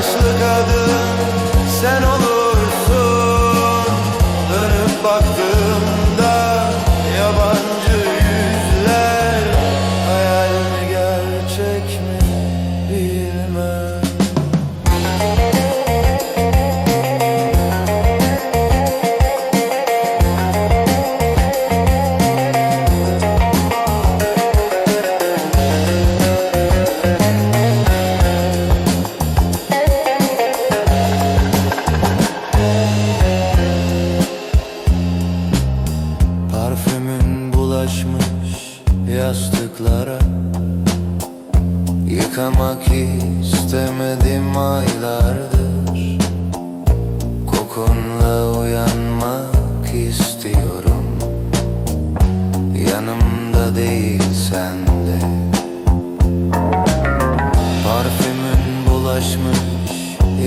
yaşlı kadın sen olur. Parfümün bulaşmış yastıklara. Yıkamak istemedim aylardır. Kokunla uyanmak istiyorum. Yanımda değil sende. Parfümün bulaşmış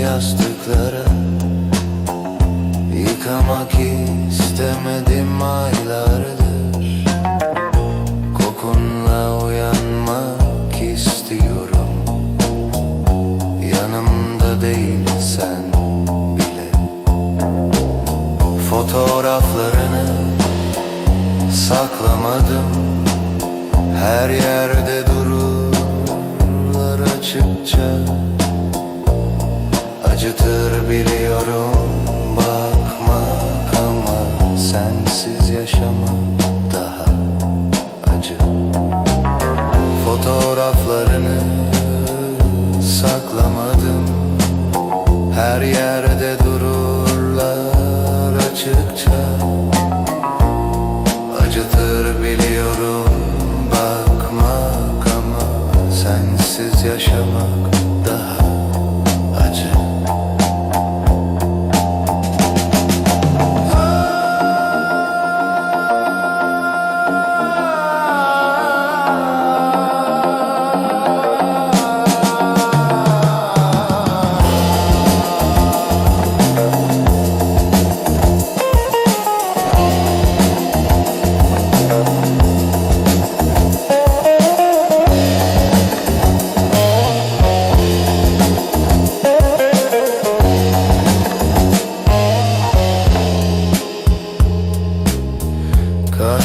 yastıklara. Yıkamak istemedim aylardır. Kokunla uyanmak istiyorum. Yanımda değilsen bile. Fotoğraflarını saklamadım. Her yerde dururlar açıkça. Acıtır biliyorum Sensiz yaşamak daha acı. Fotoğraflarını saklamadım. Her yerde dururlar açıkça. Acıtır biliyorum bakmak ama Sensiz yaşamak daha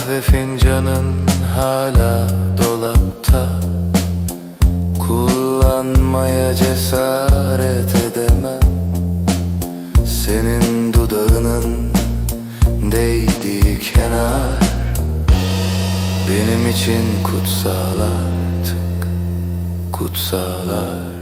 Kahve fincanın hala dolapta. Kullanmaya cesaret edemem. Senin dudağının değdiği kenar Benim için kutsal artık Kutsal artık